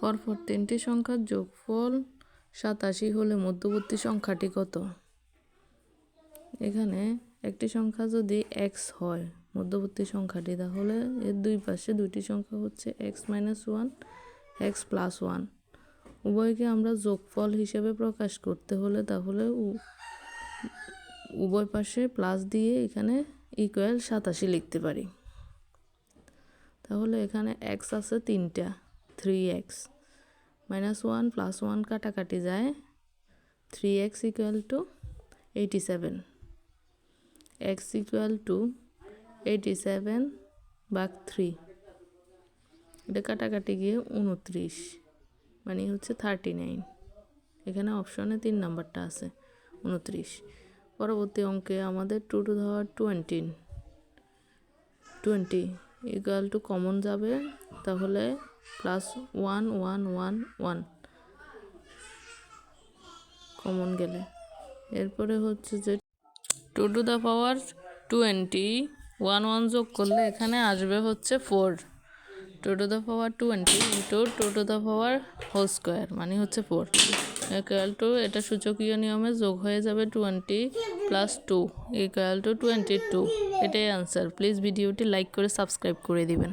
পরপর তিনটি সংখ্যার যোগফল সাতাশি হলে মধ্যবর্তী সংখ্যাটি কত? এখানে একটি সংখ্যা যদি এক্স হয়, মধ্যবর্তী সংখ্যাটি, তাহলে এর দুই পাশে দুইটি সংখ্যা হচ্ছে X minus one X plus one উভয়কে আমরা যোগফল হিসেবে প্রকাশ করতে হলে তাহলে উভয় পাশে প্লাস দিয়ে এখানে ইকুয়াল সাতাশি লিখতে পারি। তাহলে এখানে এক্স আছে তিনটা। Three X minus one plus one কাটাকাটি যায় three X equal to eighty seven X equal to eighty seven বাক থ্রি এটা কাটাকাটি গিয়ে উনত্রিশ মানে হচ্ছে থার্টি নাইন এখানে অপশনে তিন নাম্বারটা আছে, উনত্রিশ। পরবর্তী অঙ্কে আমাদের টু টু ধর twenty twenty equal to common যাবে তাহলে plus one one one one common গেলে। এরপরে হচ্ছে যে two to the power twenty one one যোগ করলে এখানে আসবে হচ্ছে four two to the power twenty into two to the power whole square মানে হচ্ছে ফোর ইকুয়াল টু এটা সূচকীয় নিয়মে যোগ হয়ে যাবে twenty plus two equal to twenty two এটাই আনসার প্লিজ ভিডিওটি লাইক করে সাবস্ক্রাইব করে দিবেন।